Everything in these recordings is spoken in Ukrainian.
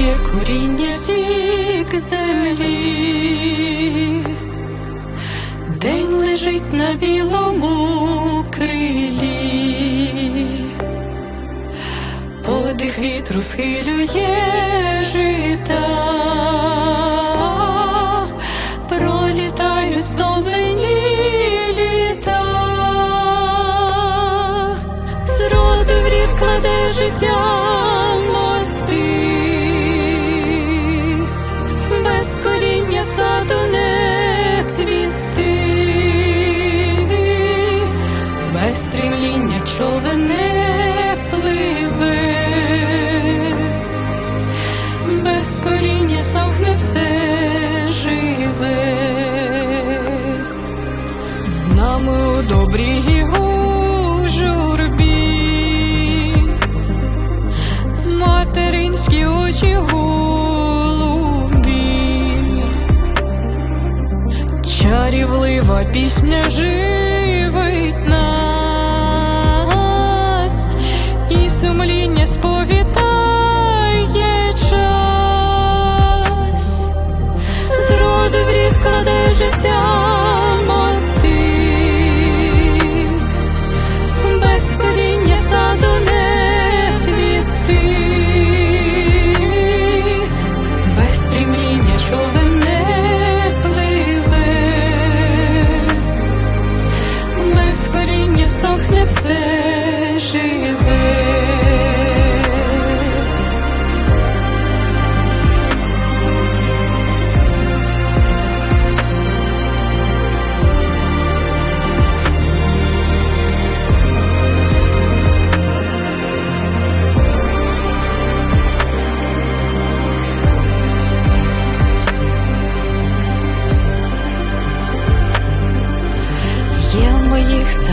є коріння зік землі, день лежить на білому крилі, подих вітру схилює жита. У добрій журбі, материнські очі голубі, чарівлива пісня живить нас,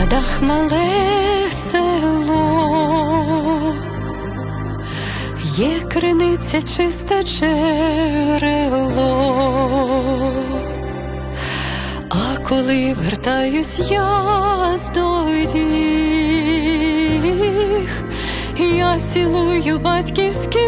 садах мале село, є криниця чисте джерело, а коли вертаюсь я з доріг, я цілую батьківський